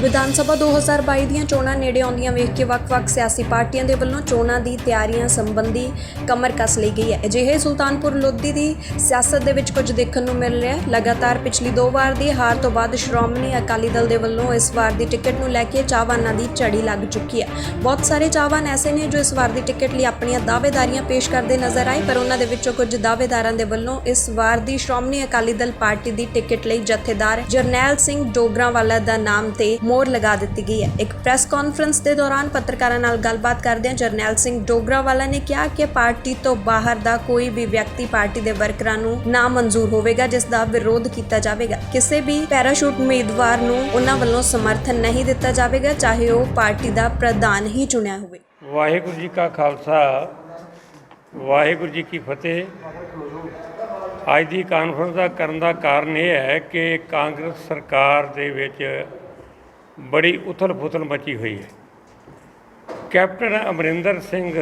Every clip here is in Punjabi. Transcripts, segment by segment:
ਵਿਧਾਨ ਸਭਾ 2022 ਦੀਆਂ ਚੋਣਾਂ ਨੇੜੇ ਆਉਂਦੀਆਂ ਵੇਖ ਕੇ ਵੱਖ-ਵੱਖ ਸਿਆਸੀ ਪਾਰਟੀਆਂ ਦੇ ਵੱਲੋਂ ਚੋਣਾਂ ਦੀ ਤਿਆਰੀਆਂ ਸੰਬੰਧੀ ਕਮਰ ਕੱਸ ਲਈ ਗਈ ਹੈ। ਅਜਿਹੇ ਸੁਲਤਾਨਪੁਰ ਲੋਧੀ ਦੀ ਸਿਆਸਤ ਦੇ ਵਿੱਚ ਕੁਝ ਦੇਖਣ ਨੂੰ ਮਿਲ ਰਿਹਾ ਹੈ। ਲਗਾਤਾਰ ਪਿਛਲੀ ਦੋ ਵਾਰ ਦੀ ਹਾਰ ਤੋਂ ਬਾਅਦ ਸ਼੍ਰੋਮਣੀ ਅਕਾਲੀ ਦਲ ਦੇ ਵੱਲੋਂ ਇਸ ਵਾਰ ਦੀ ਟਿਕਟ ਨੂੰ ਲੈ ਕੇ ਚਾਹਵਾਨਾਂ ਦੀ ਝੜੀ ਲੱਗ ਚੁੱਕੀ ਹੈ। ਬਹੁਤ ਸਾਰੇ ਚਾਹਵਾਨ ਐਸੇ ਨੇ ਜੋ ਇਸ ਵਾਰ ਦੀ ਟਿਕਟ ਲਈ ਆਪਣੀਆਂ ਦਾਅਵੇਦਾਰੀਆਂ ਪੇਸ਼ ਕਰਦੇ ਨਜ਼ਰ ਆਏ, ਪਰ ਉਹਨਾਂ ਦੇ ਵਿੱਚੋਂ ਕੁਝ ਦਾਅਵੇਦਾਰਾਂ ਦੇ ਵੱਲੋਂ ਇਸ ਵਾਰ ਦੀ ਸ਼੍ਰੋਮਣੀ ਅਕਾਲੀ ਦਲ ਪਾਰਟੀ ਦੀ ਟਿਕਟ ਲਈ ਜਥੇਦਾਰ ਜਰਨੈਲ ਸਿੰਘ ਡੋਗਰਾਵਾਲਾ ਦਾ ਨਾਮ ਤੇ ਮੋਹਰ ਲਗਾ ਦਿੱਤੀ ਗਈ ਹੈ। ਇੱਕ ਪ੍ਰੈਸ ਕਾਨਫਰੰਸ ਦੇ ਦੌਰਾਨ ਪੱਤਰਕਾਰਾਂ ਨਾਲ ਗੱਲਬਾਤ ਕਰਦਿਆਂ ਜਰਨੈਲ ਸਿੰਘ ਡੋਗਰਾਵਾਲਾ ਨੇ ਕਿਹਾ ਕਿ ਪਾਰਟੀ ਤੋਂ ਬਾਹਰ ਦਾ ਕੋਈ ਵੀ ਵਿਅਕਤੀ ਪਾਰਟੀ ਦੇ ਵਰਕਰਾਂ ਨੂੰ ਨਾ ਮਨਜ਼ੂਰ ਹੋਵੇਗਾ, ਜਿਸ ਦਾ ਵਿਰੋਧ ਕੀਤਾ ਜਾਵੇਗਾ। ਕਿਸੇ ਵੀ ਪੈਰਾਸ਼ੂਟ ਉਮੀਦਵਾਰ ਨੂੰ ਉਹਨਾਂ ਵੱਲੋਂ ਸਮਰਥਨ ਨਹੀਂ ਦਿੱਤਾ ਜਾਵੇਗਾ, ਚਾਹੇ ਉਹ ਪਾਰਟੀ ਦਾ ਪ੍ਰਧਾਨ ਹੀ ਚੁਣਿਆ ਹੋਵੇ। ਵਾਹਿਗੁਰੂ ਜੀ ਕਾ ਖਾਲਸਾ, ਵਾਹਿਗੁਰੂ ਜੀ ਕੀ ਫਤਿਹ। ਅੱਜ ਦੀ ਕਾਨਫਰੰਸ ਦਾ ਕਰਨ ਦਾ ਕਾਰਨ ਇਹ ਹੈ ਕਿ ਕਾਂਗਰਸ ਸਰਕਾਰ ਦੇ ਵਿੱਚ ਬੜੀ ਉਥਲ ਫੁਥਲ ਮਚੀ ਹੋਈ ਹੈ। ਕੈਪਟਨ ਅਮਰਿੰਦਰ ਸਿੰਘ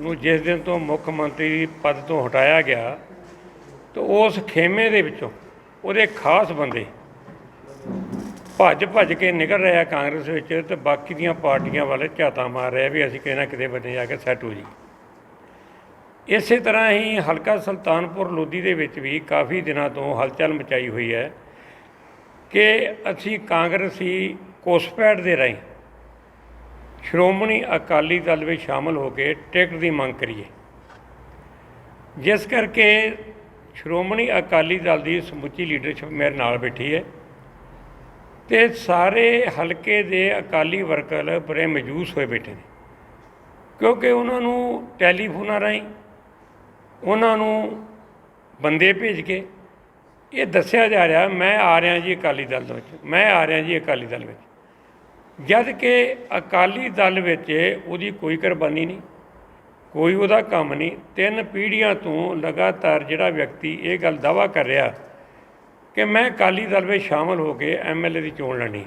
ਨੂੰ ਜਿਸ ਦਿਨ ਤੋਂ ਮੁੱਖ ਮੰਤਰੀ ਪਦ ਤੋਂ ਹਟਾਇਆ ਗਿਆ, ਤਾਂ ਉਸ ਖੇਮੇ ਦੇ ਵਿੱਚੋਂ ਉਹਦੇ ਖਾਸ ਬੰਦੇ ਭੱਜ ਭੱਜ ਕੇ ਨਿਕਲ ਰਿਹਾ ਕਾਂਗਰਸ ਵਿੱਚ ਤੇ ਬਾਕੀ ਦੀਆਂ ਪਾਰਟੀਆਂ ਵਾਲੇ ਝਾਤਾਂ ਮਾਰ ਰਿਹਾ ਵੀ ਅਸੀਂ ਕਿਤੇ ਨਾ ਕਿਤੇ ਬੰਦੇ ਜਾ ਕੇ ਸੈੱਟ ਹੋ ਜੀ ਇਸੇ ਤਰ੍ਹਾਂ ਹੀ ਹਲਕਾ ਸੁਲਤਾਨਪੁਰ ਲੋਧੀ ਦੇ ਵਿੱਚ ਵੀ ਕਾਫੀ ਦਿਨਾਂ ਤੋਂ ਹਲਚਲ ਮਚਾਈ ਹੋਈ ਹੈ। ਕਿ ਅਸੀਂ ਕਾਂਗਰਸੀ ਕੋਸਪੈਟ ਦੇ ਰਾਹੀਂ ਸ਼੍ਰੋਮਣੀ ਅਕਾਲੀ ਦਲ ਵਿੱਚ ਸ਼ਾਮਲ ਹੋ ਕੇ ਟਿਕਟ ਦੀ ਮੰਗ ਕਰੀਏ। ਜਿਸ ਕਰਕੇ ਸ਼੍ਰੋਮਣੀ ਅਕਾਲੀ ਦਲ ਦੀ ਸਮੁੱਚੀ ਲੀਡਰਸ਼ਿਪ ਮੇਰੇ ਨਾਲ ਬੈਠੀ ਹੈ ਤੇ ਸਾਰੇ ਹਲਕੇ ਦੇ ਅਕਾਲੀ ਵਰਕਰ ਬੜੇ ਮਜੂਸ ਹੋਏ ਬੈਠੇ ਨੇ। ਕਿਉਂਕਿ ਉਹਨਾਂ ਨੂੰ ਟੈਲੀਫੋਨਾਂ ਰਾਹੀਂ, ਉਹਨਾਂ ਨੂੰ ਬੰਦੇ ਭੇਜ ਕੇ ਇਹ ਦੱਸਿਆ ਜਾ ਰਿਹਾ, ਮੈਂ ਆ ਰਿਹਾ ਜੀ ਅਕਾਲੀ ਦਲ ਦੇ ਵਿੱਚ, ਮੈਂ ਆ ਰਿਹਾ ਜੀ ਅਕਾਲੀ ਦਲ ਵਿੱਚ। ਜਦ ਕਿ ਅਕਾਲੀ ਦਲ ਵਿੱਚ ਉਹਦੀ ਕੋਈ ਕੁਰਬਾਨੀ ਨਹੀਂ, ਕੋਈ ਉਹਦਾ ਕੰਮ ਨਹੀਂ। ਤਿੰਨ ਪੀੜ੍ਹੀਆਂ ਤੋਂ ਲਗਾਤਾਰ ਜਿਹੜਾ ਵਿਅਕਤੀ ਇਹ ਗੱਲ ਦਾਵਾ ਕਰ ਰਿਹਾ ਕਿ ਮੈਂ ਅਕਾਲੀ ਦਲ ਵਿੱਚ ਸ਼ਾਮਲ ਹੋ ਕੇ ਐਮਐਲਏ ਦੀ ਚੋਣ ਲੜਨੀ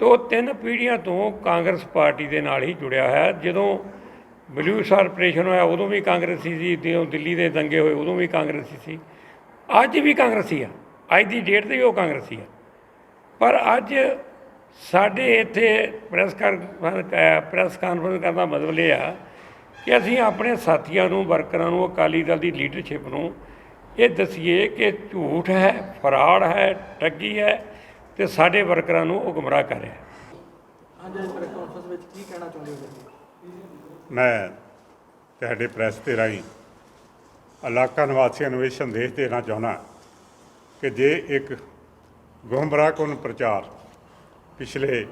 ਤੋ ਤਿੰਨ ਪੀੜ੍ਹੀਆਂ ਤੋਂ ਕਾਂਗਰਸ ਪਾਰਟੀ ਦੇ ਨਾਲ ਹੀ ਜੁੜਿਆ ਹੈ ਜਦੋਂ ਬਲੂ ਸਟਾਰ ਆਪਰੇਸ਼ਨ ਹੋਇਆ, ਉਦੋਂ ਵੀ ਕਾਂਗਰਸੀ ਸੀ ਜਦੋਂ ਦਿੱਲੀ ਦੇ ਦੰਗੇ ਹੋਏ, ਉਦੋਂ ਵੀ ਕਾਂਗਰਸੀ ਸੀ। ਅੱਜ ਵੀ ਕਾਂਗਰਸੀ ਆ। ਅੱਜ ਦੀ ਡੇਟ ਤੇ ਵੀ ਉਹ ਕਾਂਗਰਸੀ ਆ। ਪਰ ਅੱਜ ਸਾਡੇ ਇੱਥੇ ਪ੍ਰੈਸ ਪ੍ਰੈਸ ਕਾਨਫਰੰਸ ਕਰਨ ਦਾ ਮਤਲਬ ਇਹ ਆ ਕਿ ਅਸੀਂ ਆਪਣੇ ਸਾਥੀਆਂ ਨੂੰ ਵਰਕਰਾਂ ਨੂੰ ਅਕਾਲੀ ਦਲ ਦੀ ਲੀਡਰਸ਼ਿਪ ਨੂੰ ਇਹ ਦਸੀਏ ਕਿ ਝੂਠ ਹੈ ਫਰਾਡ ਹੈ ਠੱਗੀ ਹੈ ਤੇ ਸਾਡੇ ਵਰਕਰਾਂ ਨੂੰ ਉਹ ਗੁੰਮਰਾਹ ਕਰ ਰਿਹਾ ਹੈ। ਅੱਜ ਇਸ ਪ੍ਰੈਸ ਕਾਨਫਰੰਸ ਵਿੱਚ ਕੀ ਕਹਿਣਾ ਚਾਹੁੰਦੇ ਹੋ ਤੁਸੀਂ? ਮੈਂ ਤੁਹਾਡੇ ਪ੍ਰੈਸ ਤੇ ਰਾਹੀਂ ਇਲਾਕਾ ਨਿਵਾਸੀਆਂ ਨੂੰ ਇਹ ਸੰਦੇਸ਼ ਦੇਣਾ ਚਾਹੁੰਦਾ ਕਿ ਜੇ ਇੱਕ ਗੁੰਮਰਾਹਕੁਨ ਪ੍ਰਚਾਰ ਪਿਛਲੇ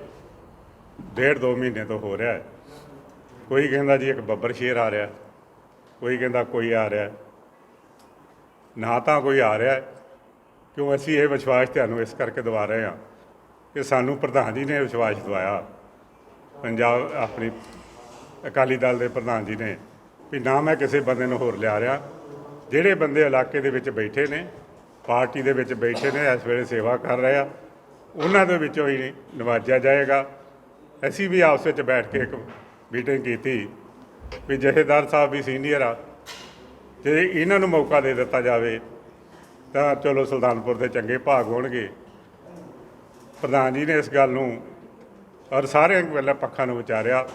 ਡੇਢ ਦੋ ਮਹੀਨੇ ਤੋਂ ਹੋ ਰਿਹਾ ਹੈ, ਕੋਈ ਕਹਿੰਦਾ ਜੀ ਇੱਕ ਬੱਬਰ ਸ਼ੇਰ ਆ ਰਿਹਾ ਕੋਈ ਕਹਿੰਦਾ ਕੋਈ ਆ ਰਿਹਾ ਨਾ ਤਾਂ ਕੋਈ ਆ ਰਿਹਾ ਕਿਉਂ ਅਸੀਂ ਇਹ ਵਿਸ਼ਵਾਸ ਤੁਹਾਨੂੰ ਇਸ ਕਰਕੇ ਦਵਾ ਰਹੇ ਹਾਂ ਕਿ ਸਾਨੂੰ ਪ੍ਰਧਾਨ ਜੀ ਨੇ ਵਿਸ਼ਵਾਸ ਦਵਾਇਆ। ਪੰਜਾਬ, ਆਪਣੀ ਅਕਾਲੀ ਦਲ ਦੇ ਪ੍ਰਧਾਨ ਜੀ ਨੇ ਵੀ ਨਾ ਮੈਂ ਕਿਸੇ ਬੰਦੇ ਨੂੰ ਹੋਰ ਲਿਆ ਰਿਹਾ ਜਿਹੜੇ ਬੰਦੇ ਇਲਾਕੇ ਦੇ ਵਿੱਚ ਬੈਠੇ ਨੇ, ਪਾਰਟੀ ਦੇ ਵਿੱਚ ਬੈਠੇ ਨੇ, ਇਸ ਵੇਲੇ ਸੇਵਾ ਕਰ ਰਹੇ ਆ, ਉਹਨਾਂ ਦੇ ਵਿੱਚੋਂ ਹੀ ਨਿਵਾਜਿਆ ਜਾਏਗਾ। ਅਸੀਂ ਵੀ ਆਪਸ ਵਿੱਚ ਬੈਠ ਕੇ ਇੱਕ ਮੀਟਿੰਗ ਕੀਤੀ ਵੀ ਜਥੇਦਾਰ ਸਾਹਿਬ ਵੀ ਸੀਨੀਅਰ ਆ, ਜੇ ਇਹਨਾਂ ਨੂੰ ਮੌਕਾ ਦੇ ਦਿੱਤਾ ਜਾਵੇ, ਤਾਂ ਚਲੋ ਸੁਲਤਾਨਪੁਰ ਦੇ ਚੰਗੇ ਭਾਗ ਹੋਣਗੇ। ਪ੍ਰਧਾਨ ਜੀ ਨੇ ਇਸ ਗੱਲ ਨੂੰ ਔਰ ਸਾਰਿਆਂ ਪਹਿਲਾਂ ਪੱਖਾਂ ਨੂੰ ਵਿਚਾਰਿਆ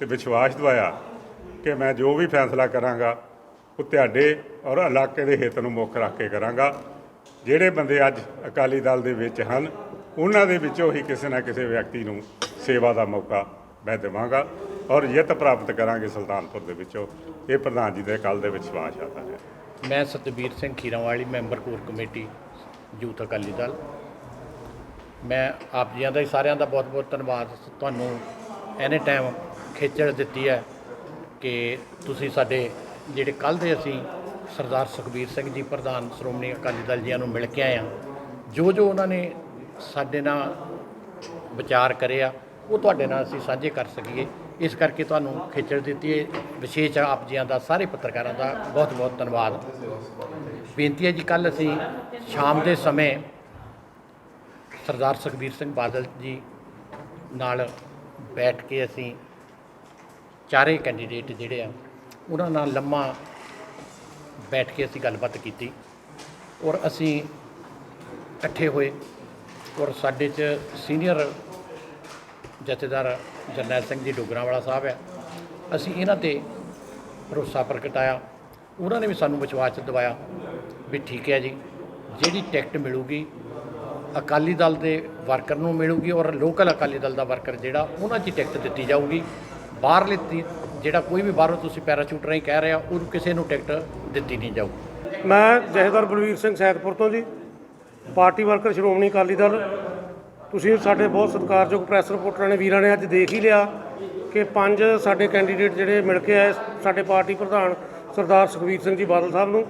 ਤੇ ਵਿਸ਼ਵਾਸ ਦਵਾਇਆ ਕਿ ਮੈਂ ਜੋ ਵੀ ਫੈਸਲਾ ਕਰਾਂਗਾ ਉਹ ਤੁਹਾਡੇ ਔਰ ਇਲਾਕੇ ਦੇ ਹਿੱਤ ਨੂੰ ਮੁੱਖ ਰੱਖ ਕੇ ਕਰਾਂਗਾ। ਜਿਹੜੇ ਬੰਦੇ ਅੱਜ ਅਕਾਲੀ ਦਲ ਦੇ ਵਿੱਚ ਹਨ, ਉਹਨਾਂ ਦੇ ਵਿੱਚੋਂ ਹੀ ਕਿਸੇ ਨਾ ਕਿਸੇ ਵਿਅਕਤੀ ਨੂੰ ਸੇਵਾ ਦਾ ਮੌਕਾ ਮੈਂ ਦੇਵਾਂਗਾ ਔਰ ਜਿੱਤ ਪ੍ਰਾਪਤ ਕਰਾਂਗੇ ਸੁਲਤਾਨਪੁਰ ਦੇ ਵਿੱਚੋਂ। ਇਹ ਪ੍ਰਧਾਨ ਜੀ ਦੇ ਕੱਲ ਦੇ ਵਿਸ਼ਵਾਸ ਆਦਾ ਹੈ। ਮੈਂ Satbir Singh Khirawali, member core committee, youth Akali Dal. ਮੈਂ ਆਪ ਜੀਆਂ ਦਾ ਹੀ ਸਾਰਿਆਂ ਦਾ ਬਹੁਤ-ਬਹੁਤ ਧੰਨਵਾਦ। ਤੁਹਾਨੂੰ ਐਨੇ ਟਾਈਮ ਖੇਚਲ ਦਿੱਤੀ ਹੈ ਕਿ ਤੁਸੀਂ ਸਾਡੇ ਜਿਹੜੇ ਕੱਲ ਦੇ ਅਸੀਂ ਸਰਦਾਰ ਸੁਖਬੀਰ ਸਿੰਘ ਜੀ, ਪ੍ਰਧਾਨ ਸ਼੍ਰੋਮਣੀ ਅਕਾਲੀ ਦਲ ਜੀਆਂ ਨੂੰ ਮਿਲ ਕੇ ਆਏ ਹਾਂ, ਜੋ ਜੋ ਉਹਨਾਂ ਨੇ ਸਾਡੇ ਨਾਲ ਵਿਚਾਰ ਕਰਿਆ ਉਹ ਤੁਹਾਡੇ ਨਾਲ ਅਸੀਂ ਸਾਂਝੇ ਕਰ ਸਕੀਏ। ਇਸ ਕਰਕੇ ਤੁਹਾਨੂੰ ਖੇਚਲ ਦਿੱਤੀ ਹੈ। ਵਿਸ਼ੇਸ਼ ਆਪ ਜੀਆਂ ਦਾ, ਸਾਰੇ ਪੱਤਰਕਾਰਾਂ ਦਾ ਬਹੁਤ ਬਹੁਤ ਧੰਨਵਾਦ। ਬੇਨਤੀ ਹੈ ਜੀ ਕੱਲ ਅਸੀਂ ਸ਼ਾਮ ਦੇ ਸਮੇਂ ਸਰਦਾਰ ਸੁਖਬੀਰ ਸਿੰਘ ਬਾਦਲ ਜੀ ਨਾਲ ਬੈਠ ਕੇ ਅਸੀਂ ਚਾਰੇ ਕੈਂਡੀਡੇਟ ਜਿਹੜੇ ਆ ਉਹਨਾਂ ਨਾਲ ਲੰਮਾ ਬੈਠ ਕੇ ਅਸੀਂ ਗੱਲਬਾਤ ਕੀਤੀ ਔਰ ਅਸੀਂ ਇਕੱਠੇ ਹੋਏ ਔਰ ਸਾਡੇ 'ਚ ਸੀਨੀਅਰ ਜਥੇਦਾਰ ਜਰਨੈਲ ਸਿੰਘ ਜੀ ਡੋਗਰਾਵਾਲਾ ਸਾਹਿਬ ਹੈ। ਅਸੀਂ ਇਹਨਾਂ ਤੇ ਭਰੋਸਾ ਪ੍ਰਗਟਾਇਆ ਉਹਨਾਂ ਨੇ ਵੀ ਸਾਨੂੰ ਵਿਸ਼ਵਾਸ ਦਿਵਾਇਆ ਵੀ ਠੀਕ ਹੈ ਜੀ, ਜਿਹੜੀ ਟਿਕਟ ਮਿਲੂਗੀ ਅਕਾਲੀ ਦਲ ਦੇ ਵਰਕਰ ਨੂੰ ਮਿਲੂਗੀ ਔਰ ਲੋਕਲ ਅਕਾਲੀ ਦਲ ਦਾ ਵਰਕਰ ਜਿਹੜਾ, ਉਹਨਾਂ 'ਚ ਟਿਕਟ ਦਿੱਤੀ ਜਾਊਗੀ, ਬਾਹਰਲੇ ਤੀ- ਜਿਹੜਾ ਕੋਈ ਵੀ ਬਾਹਰੋਂ ਤੁਸੀਂ ਪੈਰਾਸ਼ੂਟ ਰਾਹੀਂ ਕਹਿ ਰਿਹਾ ਉਹਨੂੰ ਕਿਸੇ ਨੂੰ ਟਿਕਟ ਦਿੱਤੀ ਨਹੀਂ ਜਾਊਗੀ ਮੈਂ ਜਥੇਦਾਰ ਬਲਵੀਰ ਸਿੰਘ ਸੈਦਪੁਰ ਤੋਂ ਜੀ ਪਾਰਟੀ ਵਰਕਰ ਸ਼੍ਰੋਮਣੀ ਅਕਾਲੀ ਦਲ ਤੁਸੀਂ ਸਾਡੇ ਬਹੁਤ ਸਤਿਕਾਰਯੋਗ ਪ੍ਰੈਸ ਰਿਪੋਰਟਰਾਂ ਨੇ ਵੀਰਾਂ ਨੇ ਅੱਜ ਦੇਖ ਹੀ ਲਿਆ ਕਿ ਪੰਜ ਸਾਡੇ ਕੈਂਡੀਡੇਟ ਜਿਹੜੇ ਮਿਲ ਕੇ ਆਏ ਸਾਡੇ ਪਾਰਟੀ ਪ੍ਰਧਾਨ ਸਰਦਾਰ ਸੁਖਬੀਰ ਸਿੰਘ ਜੀ ਬਾਦਲ ਸਾਹਿਬ ਨੂੰ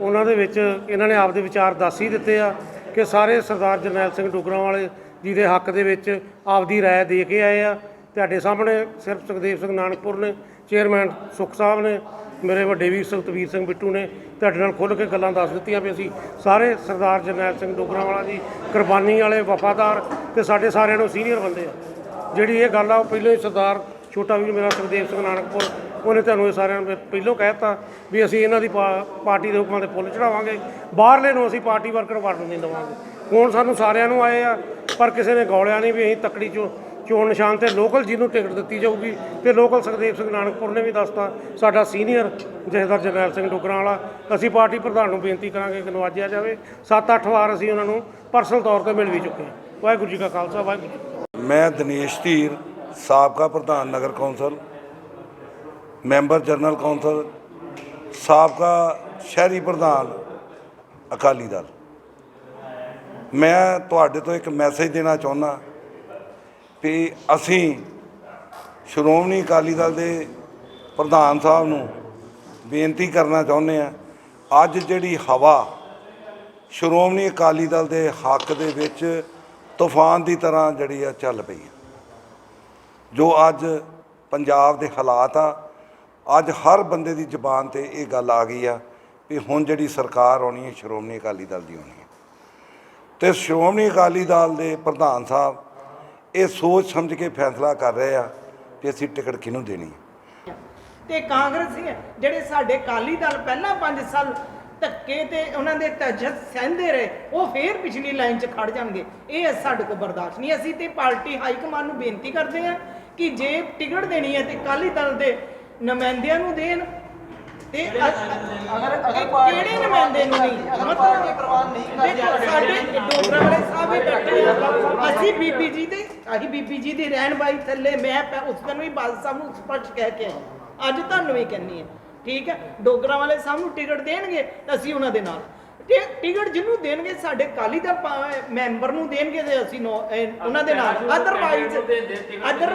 ਉਹਨਾਂ ਦੇ ਵਿੱਚ ਇਹਨਾਂ ਨੇ ਆਪਦੇ ਵਿਚਾਰ ਦੱਸ ਹੀ ਦਿੱਤੇ ਆ ਕਿ ਸਾਰੇ ਸਰਦਾਰ ਜਰਨੈਲ ਸਿੰਘ ਡੋਗਰਾਂ ਵਾਲੇ ਜੀ ਦੇ ਹੱਕ ਦੇ ਵਿੱਚ ਆਪਦੀ رائے ਦੇ ਕੇ ਆਏ ਆ ਤੁਹਾਡੇ ਸਾਹਮਣੇ ਸਿਰਫ ਸੁਖਦੇਵ ਸਿੰਘ ਨਾਨਕਪੁਰ ਨੇ, ਚੇਅਰਮੈਨ ਸੁਖ ਸਾਹਿਬ ਨੇ, ਮੇਰੇ ਵੱਡੇ ਵੀਰ ਸੁਖਤਵੀਰ ਸਿੰਘ ਬਿੱਟੂ ਨੇ, ਤੁਹਾਡੇ ਨਾਲ ਖੁੱਲ੍ਹ ਕੇ ਗੱਲਾਂ ਦੱਸ ਦਿੱਤੀਆਂ ਵੀ ਅਸੀਂ ਸਾਰੇ ਸਰਦਾਰ ਜਰਨੈਲ ਸਿੰਘ ਡੋਗਰਾਂ ਵਾਲਾ ਜੀ, ਕੁਰਬਾਨੀ ਵਾਲੇ ਵਫਾਦਾਰ ਤੇ ਸਾਡੇ ਸਾਰਿਆਂ ਨੂੰ ਸੀਨੀਅਰ ਬੰਦੇ ਆ। ਜਿਹੜੀ ਇਹ ਗੱਲ ਆ, ਉਹ ਪਹਿਲਾਂ ਹੀ ਸਰਦਾਰ ਛੋਟਾ ਵੀਰ ਮੇਰਾ ਸੁਖਦੇਵ ਸਿੰਘ ਨਾਨਕਪੁਰ, ਉਹਨੇ ਤੁਹਾਨੂੰ ਇਹ ਸਾਰਿਆਂ ਨੂੰ ਪਹਿਲਾਂ ਕਹਿਤਾ ਵੀ ਅਸੀਂ ਇਹਨਾਂ ਦੀ ਪਾ- ਪਾਰਟੀ ਦੇ ਹੁਕਮਾਂ ਦੇ ਫੁੱਲ ਚੜਾਵਾਂਗੇ ਬਾਹਰਲੇ ਨੂੰ ਅਸੀਂ ਪਾਰਟੀ ਵਰਕਰ ਵੜਨ ਨਹੀਂ ਦੇਵਾਂਗੇ। ਹੁਣ ਸਾਨੂੰ ਸਾਰਿਆਂ ਨੂੰ ਆਏ ਆ, ਪਰ ਕਿਸੇ ਨੇ ਗੌਲਿਆ ਨਹੀਂ ਵੀ ਅਸੀਂ ਤਕੜੀ ਚੋਂ ਚੋਣ ਨਿਸ਼ਾਨ ਤੇ ਲੋਕਲ ਜਿਹਨੂੰ ਟਿਕਟ ਦਿੱਤੀ ਜਾਊਗੀ ਤੇ ਲੋਕਲ ਸੁਖਦੇਵ ਸਿੰਘ ਨਾਨਕਪੁਰ ਨੇ ਵੀ ਦੱਸਤਾ, ਸਾਡਾ ਸੀਨੀਅਰ ਜਥੇਦਾਰ ਜਰਨੈਲ ਸਿੰਘ ਡੋਗਰਾਂ ਵਾਲਾ ਅਸੀਂ ਪਾਰਟੀ ਪ੍ਰਧਾਨ ਨੂੰ ਬੇਨਤੀ ਕਰਾਂਗੇ ਕਿ ਨਵਾਜਿਆ ਜਾਵੇ। 7-8 ਵਾਰ ਅਸੀਂ ਉਹਨਾਂ ਨੂੰ ਪਰਸਨਲ ਤੌਰ ਤੇ ਮਿਲ ਵੀ ਚੁੱਕੇ ਹਾਂ। ਵਾਹਿਗੁਰੂ ਜੀ ਕਾ ਖਾਲਸਾ, ਵਾਹਿਗੁਰੂ ਜੀ ਮੈਂ ਦਿਨੇਸ਼ ਧੀਰ, ਸਾਬਕਾ ਪ੍ਰਧਾਨ ਨਗਰ ਕੌਂਸਲ, ਮੈਂਬਰ ਜਨਰਲ ਕੌਂਸਲ, ਸਾਬਕਾ ਸ਼ਹਿਰੀ ਪ੍ਰਧਾਨ ਅਕਾਲੀ ਦਲ। ਮੈਂ ਤੁਹਾਡੇ ਤੋਂ ਇੱਕ ਮੈਸੇਜ ਦੇਣਾ ਚਾਹੁੰਦਾ ਵੀ ਅਸੀਂ ਸ਼੍ਰੋਮਣੀ ਅਕਾਲੀ ਦਲ ਦੇ ਪ੍ਰਧਾਨ ਸਾਹਿਬ ਨੂੰ ਬੇਨਤੀ ਕਰਨਾ ਚਾਹੁੰਦੇ ਆ ਅੱਜ ਜਿਹੜੀ ਹਵਾ ਸ਼੍ਰੋਮਣੀ ਅਕਾਲੀ ਦਲ ਦੇ ਹੱਕ ਦੇ ਵਿੱਚ ਤੂਫਾਨ ਦੀ ਤਰ੍ਹਾਂ ਜਿਹੜੀ ਆ ਚੱਲ ਪਈ ਆ। ਜੋ ਅੱਜ ਪੰਜਾਬ ਦੇ ਹਾਲਾਤ ਆ, ਅੱਜ ਹਰ ਬੰਦੇ ਦੀ ਜ਼ੁਬਾਨ ਤੇ ਇਹ ਗੱਲ ਆ ਗਈ ਆ ਵੀ ਹੁਣ ਜਿਹੜੀ ਸਰਕਾਰ ਆਉਣੀ ਹੈ, ਸ਼੍ਰੋਮਣੀ ਅਕਾਲੀ ਦਲ ਦੀ ਆਉਣੀ ਹੈ। ਤੇ ਸ਼੍ਰੋਮਣੀ ਅਕਾਲੀ ਦਲ ਦੇ ਪ੍ਰਧਾਨ ਸਾਹਿਬ ਇਹ ਸੋਚ ਸਮਝ ਕੇ ਫੈਸਲਾ ਕਰ ਰਹੇ ਆ ਕਿ ਅਸੀਂ ਟਿਕਟ ਕਿਹਨੂੰ ਦੇਣੀ ਹੈ। ਤੇ ਕਾਂਗਰਸੀ ਜਿਹੜੇ ਸਾਡੇ ਅਕਾਲੀ ਦਲ ਪਹਿਲਾਂ 5 ਸਾਲ ਧੱਕੇ ਤੇ ਉਹਨਾਂ ਦੇ ਤਜਤ ਸਹਿੰਦੇ ਰਹੇ, ਉਹ ਫੇਰ ਪਿਛਲੀ ਲਾਈਨ 'ਚ ਖੜ ਜਾਣਗੇ। ਇਹ ਸਾਡੇ ਕੋਲ ਬਰਦਾਸ਼ਤ ਨਹੀਂ। ਅਸੀਂ ਤੇ ਪਾਰਟੀ ਹਾਈ ਕਮਾਂਡ ਨੂੰ ਬੇਨਤੀ ਕਰਦੇ ਹਾਂ ਕਿ ਜੇ ਟਿਕਟ ਦੇਣੀ ਹੈ ਤੇ ਅਕਾਲੀ ਦਲ ਦੇ ਨੁਮਾਇੰਦਿਆਂ ਨੂੰ ਦੇਣ ਤੇ ਅਗਰ ਅਗਰ ਇਹ ਕਿਹੜੇ ਨੁਮਾਇੰਦੇ ਨੂੰ ਨਹੀਂ ਅਗਰ ਪਾਰਟੀ ਪ੍ਰਵਾਨ ਨਹੀਂ ਕਰਦੀ ਦੇਖੋ, ਸਾਡੇ ਡੋਗਰਾ ਵਾਲੇ ਸਾਹਿਬ ਵੀ ਬੈਠੇ ਆ ਅਸੀਂ ਬੀਬੀ ਜੀ ਦੇ ਅਸੀਂ ਬੀਬੀ ਜੀ ਦੀ ਰਹਿਣ ਬਾਈ ਥੱਲੇ ਮੈਂ ਪੈ- ਉਸ ਦਿਨ ਵੀ ਬਾਦਲ ਸਾਹਿਬ ਨੂੰ ਸਪਸ਼ਟ ਕਹਿ ਕੇ ਆਈ ਅੱਜ ਤੁਹਾਨੂੰ ਵੀ ਕਹਿੰਨੀ ਹੈ ਠੀਕ ਹੈ ਡੋਗਰਾ ਵਾਲੇ ਸਾਹਿਬ ਨੂੰ ਟਿਕਟ ਦੇਣਗੇ ਤਾਂ ਅਸੀਂ ਉਹਨਾਂ ਦੇ ਨਾਲ ਤੇ ਟਿਕਟ ਜਿਹਨੂੰ ਦੇਣਗੇ ਸਾਡੇ ਕਾਲੀ ਦਾ ਮੈਂਬਰ ਨੂੰ ਦੇਣਗੇ ਤੇ ਅਸੀਂ ਇਹ ਉਹਨਾਂ ਦੇ ਨਾਲ ਅਦਰਵਾਈਜ਼ ਅਦਰ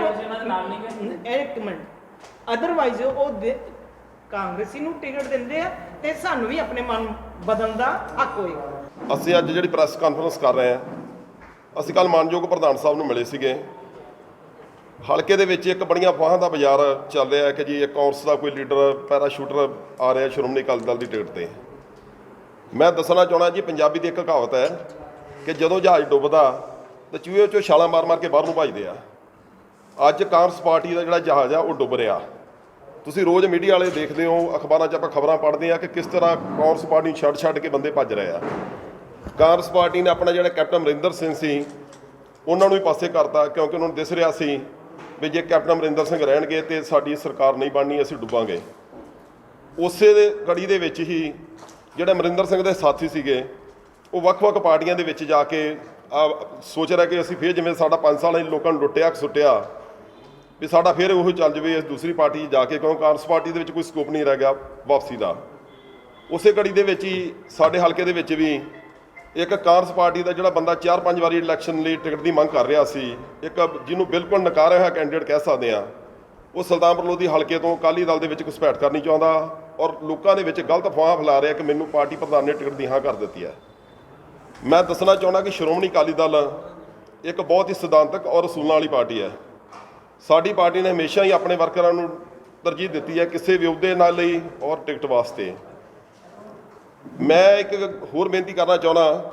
ਇੱਕ ਮਿੰਟ ਅਦਰਵਾਈਜ਼ ਉਹ ਦੇ- ਕਾਂਗਰਸੀ ਨੂੰ ਟਿਕਟ ਦਿੰਦੇ ਆ ਤੇ ਸਾਨੂੰ ਵੀ ਆਪਣੇ ਮਨ ਬਦਲਣ ਦਾ ਹੱਕ ਹੋਏਗਾ। ਅਸੀਂ ਅੱਜ ਜਿਹੜੀ ਪ੍ਰੈਸ ਕਾਨਫਰੰਸ ਕਰ ਰਹੇ ਹਾਂ ਅਸੀਂ ਕੱਲ ਮਾਨਯੋਗ ਪ੍ਰਧਾਨ ਸਾਹਿਬ ਨੂੰ ਮਿਲੇ ਸੀਗੇ। ਹਲਕੇ ਦੇ ਵਿੱਚ ਇੱਕ ਬੜੀਆਂ ਫਾਹਾਂ ਦਾ ਬਾਜ਼ਾਰ ਚੱਲ ਰਿਹਾ ਹੈ ਕਿ ਜੀ ਇੱਕ ਕਾਂਗਰਸ ਦਾ ਕੋਈ ਲੀਡਰ, ਪੈਰਾਸ਼ੂਟਰ ਆ ਰਿਹਾ ਸ਼੍ਰੋਮਣੀ ਅਕਾਲੀ ਦਲ ਦੀ ਟਿਕਟ ਤੇ। ਮੈਂ ਦੱਸਣਾ ਚਾਹਣਾ ਜੀ, ਪੰਜਾਬੀ ਦੀ ਇੱਕ ਕਹਾਵਤ ਹੈ ਕਿ ਜਦੋਂ ਜਹਾਜ਼ ਡੁੱਬਦਾ, ਤਾਂ ਚੂਹੇ ਚੋਂ ਛਾਲਾਂ ਮਾਰ-ਮਾਰ ਕੇ ਬਾਹਰ ਨੂੰ ਭੱਜਦੇ ਆ। ਅੱਜ ਕਾਂਗਰਸ ਪਾਰਟੀ ਦਾ ਜਿਹੜਾ ਜਹਾਜ਼ ਆ, ਉਹ ਡੁੱਬ ਰਿਹਾ। ਤੁਸੀਂ ਰੋਜ਼ ਮੀਡੀਆ ਵਾਲੇ ਦੇਖਦੇ ਹੋ, ਅਖਬਾਰਾਂ 'ਚ ਆਪਾਂ ਖਬਰਾਂ ਪੜ੍ਹਦੇ ਆ ਕਿ ਕਿਸ ਤਰ੍ਹਾਂ ਕਾਂਗਰਸ ਪਾਰਟੀ ਨੂੰ ਛੱਡ-ਛੱਡ ਕੇ ਬੰਦੇ ਭੱਜ ਰਹੇ ਆ। ਕਾਂਗਰਸ ਪਾਰਟੀ ਨੇ ਆਪਣਾ ਜਿਹੜਾ ਕੈਪਟਨ ਅਮਰਿੰਦਰ ਸਿੰਘ ਸੀ, ਉਹਨਾਂ ਨੂੰ ਵੀ ਪਾਸੇ ਕਰਤਾ ਕਿਉਂਕਿ ਉਹਨਾਂ ਨੂੰ ਦਿਸ ਰਿਹਾ ਸੀ ਵੀ ਜੇ ਕੈਪਟਨ ਅਮਰਿੰਦਰ ਸਿੰਘ ਰਹਿਣਗੇ ਤੇ ਸਾਡੀ ਸਰਕਾਰ ਨਹੀਂ ਬਣਨੀ, ਅਸੀਂ ਡੁੱਬਾਂਗੇ। ਉਸੇ ਦੇ ਕੜੀ ਦੇ ਵਿੱਚ ਹੀ ਜਿਹੜੇ ਅਮਰਿੰਦਰ ਸਿੰਘ ਦੇ ਸਾਥੀ ਸੀਗੇ, ਉਹ ਵੱਖ-ਵੱਖ ਪਾਰਟੀਆਂ ਦੇ ਵਿੱਚ ਜਾ ਕੇ ਸੋਚ ਰਿਹਾ ਕਿ ਅਸੀਂ ਫੇਰ ਜਿਵੇਂ ਸਾਡਾ 5 ਸਾਲਾਂ ਹੀ ਲੋਕਾਂ ਨੂੰ ਲੁੱਟਿਆ ਸੁੱਟਿਆ ਵੀ ਸਾਡਾ ਫਿਰ ਉਹ ਚੱਲ ਜਵੇ ਇਸ ਦੂਸਰੀ ਪਾਰਟੀ 'ਚ ਜਾ ਕੇ ਕਿਉਂ ਕਾਂਗਰਸ ਪਾਰਟੀ ਦੇ ਵਿੱਚ ਕੋਈ ਸਕੋਪ ਨਹੀਂ ਰਹਿ ਗਿਆ ਵਾਪਸੀ ਦਾ। ਉਸੇ ਘੜੀ ਦੇ ਵਿੱਚ ਹੀ ਸਾਡੇ ਹਲਕੇ ਦੇ ਵਿੱਚ ਵੀ ਇੱਕ ਕਾਂਗਰਸ ਪਾਰਟੀ ਦਾ ਜਿਹੜਾ ਬੰਦਾ 4-5 ਵਾਰੀ ਇਲੈਕਸ਼ਨ ਲਈ ਟਿਕਟ ਦੀ ਮੰਗ ਕਰ ਰਿਹਾ ਸੀ, ਇੱਕ ਜਿਹਨੂੰ ਬਿਲਕੁਲ ਨਕਾਰਿਆ ਹੋਇਆ ਕੈਂਡੀਡੇਟ ਕਹਿ ਸਕਦੇ ਆ ਉਹ ਸੁਲਤਾਨਪੁਰ ਲੋਧੀ ਹਲਕੇ ਤੋਂ ਅਕਾਲੀ ਦਲ ਦੇ ਵਿੱਚ ਘੁਸਪੈਠ ਕਰਨੀ ਚਾਹੁੰਦਾ ਔਰ ਲੋਕਾਂ ਦੇ ਵਿੱਚ ਗਲਤ ਅਫਵਾਹ ਫੈਲਾ ਰਿਹਾ ਕਿ ਮੈਨੂੰ ਪਾਰਟੀ ਪ੍ਰਧਾਨ ਨੇ ਟਿਕਟ ਦੀ ਹਾਂ ਕਰ ਦਿੱਤੀ ਹੈ। ਮੈਂ ਦੱਸਣਾ ਚਾਹੁੰਦਾ ਕਿ ਸ਼੍ਰੋਮਣੀ ਅਕਾਲੀ ਦਲ ਇੱਕ ਬਹੁਤ ਹੀ ਸਿਧਾਂਤਕ ਔਰ ਅਸੂਲਾਂ ਵਾਲੀ ਪਾਰਟੀ ਹੈ। ਸਾਡੀ ਪਾਰਟੀ ਨੇ ਹਮੇਸ਼ਾ ਹੀ ਆਪਣੇ ਵਰਕਰਾਂ ਨੂੰ ਤਰਜੀਹ ਦਿੱਤੀ ਹੈ ਕਿਸੇ ਵੀ ਅਹੁਦੇ ਨਾਲ ਲਈ ਔਰ ਟਿਕਟ ਵਾਸਤੇ। ਮੈਂ ਇੱਕ ਹੋਰ ਬੇਨਤੀ ਕਰਨਾ ਚਾਹੁੰਦਾ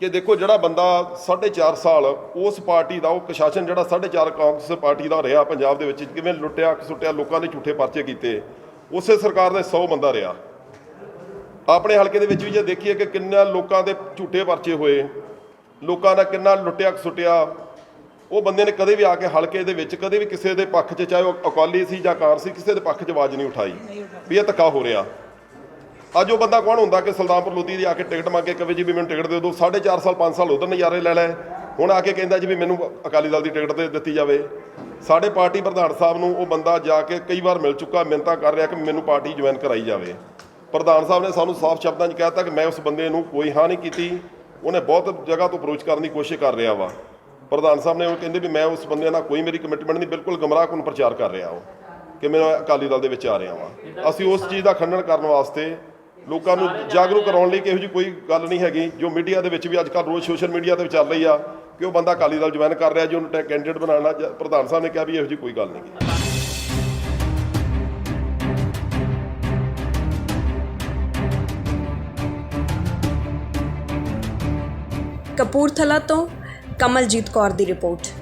ਕਿ ਦੇਖੋ ਜਿਹੜਾ ਬੰਦਾ 4.5 ਸਾਲ ਉਸ ਪਾਰਟੀ ਦਾ, ਉਹ ਪ੍ਰਸ਼ਾਸਨ ਜਿਹੜਾ 4.5 ਕਾਂਗਰਸ ਪਾਰਟੀ ਦਾ ਰਿਹਾ ਪੰਜਾਬ ਦੇ ਵਿੱਚ, ਕਿਵੇਂ ਲੁੱਟਿਆ ਸੁੱਟਿਆ ਲੋਕਾਂ ਦੇ ਝੂਠੇ ਪਰਚੇ ਕੀਤੇ, ਉਸੇ ਸਰਕਾਰ ਦੇ 100 ਬੰਦਾ ਰਿਹਾ। ਆਪਣੇ ਹਲਕੇ ਦੇ ਵਿੱਚ ਵੀ ਜੇ ਦੇਖੀਏ ਕਿ ਕਿੰਨਾ ਲੋਕਾਂ ਦੇ ਝੂਠੇ ਪਰਚੇ ਹੋਏ, ਲੋਕਾਂ ਦਾ ਕਿੰਨਾ ਲੁੱਟਿਆ ਸੁੱਟਿਆ ਉਹ ਬੰਦੇ ਨੇ ਕਦੇ ਵੀ ਆ ਕੇ ਹਲਕੇ ਦੇ ਵਿੱਚ, ਕਦੇ ਵੀ ਕਿਸੇ ਦੇ ਪੱਖ 'ਚ, ਚਾਹੇ ਉਹ ਅਕਾਲੀ ਸੀ ਜਾਂ ਕਾਰ ਸੀ, ਕਿਸੇ ਦੇ ਪੱਖ 'ਚ ਆਵਾਜ਼ ਨਹੀਂ ਉਠਾਈ ਵੀ ਇਹ ਧੱਕਾ ਹੋ ਰਿਹਾ। ਅੱਜ ਉਹ ਬੰਦਾ ਕੌਣ ਹੁੰਦਾ ਕਿ ਸੁਲਤਾਨਪੁਰ ਲੋਧੀ ਦੀ ਆ ਕੇ ਟਿਕਟ ਮੰਗ ਕੇ ਕਵੇ ਜੀ ਵੀ ਮੈਨੂੰ ਟਿਕਟ ਦੇ ਦਿਓ 4.5 ਸਾਲ 5 ਸਾਲ ਉਧਰ ਨਜ਼ਾਰੇ ਲੈ ਲੈ। ਹੁਣ ਆ ਕੇ ਕਹਿੰਦਾ ਜੀ ਵੀ ਮੈਨੂੰ ਅਕਾਲੀ ਦਲ ਦੀ ਟਿਕਟ ਦੇ ਦਿੱਤੀ ਜਾਵੇ। ਸਾਡੇ ਪਾਰਟੀ ਪ੍ਰਧਾਨ ਸਾਹਿਬ ਨੂੰ ਉਹ ਬੰਦਾ ਜਾ ਕੇ ਕਈ ਵਾਰ ਮਿਲ ਚੁੱਕਾ ਮਿੰਤਾ ਕਰ ਰਿਹਾ ਕਿ ਮੈਨੂੰ ਪਾਰਟੀ ਜੁਆਇਨ ਕਰਾਈ ਜਾਵੇ। ਪ੍ਰਧਾਨ ਸਾਹਿਬ ਨੇ ਸਾਨੂੰ ਸਾਫ਼ ਸ਼ਬਦਾਂ 'ਚ ਕਹਿਤਾ ਕਿ ਮੈਂ ਉਸ ਬੰਦੇ ਨੂੰ ਕੋਈ ਹਾਂ ਨਹੀਂ ਕੀਤੀ। ਉਹਨੇ ਬਹੁਤ ਜਗ੍ਹਾ ਤੋਂ ਅਪਰੋਚ ਕਰਨ ਦੀ ਕੋਸ਼ਿਸ਼ ਕਰ ਰਿਹਾ ਵਾ। ਪ੍ਰਧਾਨ ਸਾਹਿਬ ਨੇ ਉਹ ਕਹਿੰਦੇ ਵੀ ਮੈਂ ਉਸ ਬੰਦੇ ਨਾਲ ਕੋਈ ਮੇਰੀ ਕਮਿਟਮੈਂਟ ਨਹੀਂ, ਬਿਲਕੁਲ ਗਮਰਾਹਕੁਨ ਪ੍ਰਚਾਰ ਕਰ ਰਿਹਾ ਉਹ ਕਿ ਮੈਂ ਅਕਾਲੀ ਦਲ ਦੇ ਵਿੱਚ ਆ ਰਿਹਾ ਵਾਂ ਅਸੀਂ ਉਸ ਚੀਜ਼ ਦਾ ਖੰਡਨ ਕਰਨ ਵਾਸਤੇ ਲੋਕਾਂ ਨੂੰ ਜਾਗਰੂਕ ਕਰਾਉਣ ਲਈ ਕਿ ਇਹੋ ਜਿਹੀ ਕੋਈ ਗੱਲ ਨਹੀਂ ਹੈਗੀ, ਜੋ ਮੀਡੀਆ ਦੇ ਵਿੱਚ ਵੀ ਅੱਜ ਕੱਲ੍ਹ ਰੋਜ਼ ਸੋਸ਼ਲ ਮੀਡੀਆ ਤੇ ਚੱਲ ਰਹੀ ਆ ਕਿ ਉਹ ਬੰਦਾ ਅਕਾਲੀ ਦਲ ਜੁਆਇਨ ਕਰ ਰਿਹਾ ਜੀ, ਉਹਨੂੰ ਕੈਂਡੀਡੇਟ ਬਣਾਉਣਾ ਪ੍ਰਧਾਨ ਸਾਹਿਬ ਨੇ ਕਿਹਾ ਵੀ ਇਹੋ ਜਿਹੀ ਕੋਈ ਗੱਲ ਨਹੀਂ ਕਪੂਰਥਲਾ ਤੋਂ ਕਮਲਜੀਤ ਕੌਰ ਦੀ ਰਿਪੋਰਟ।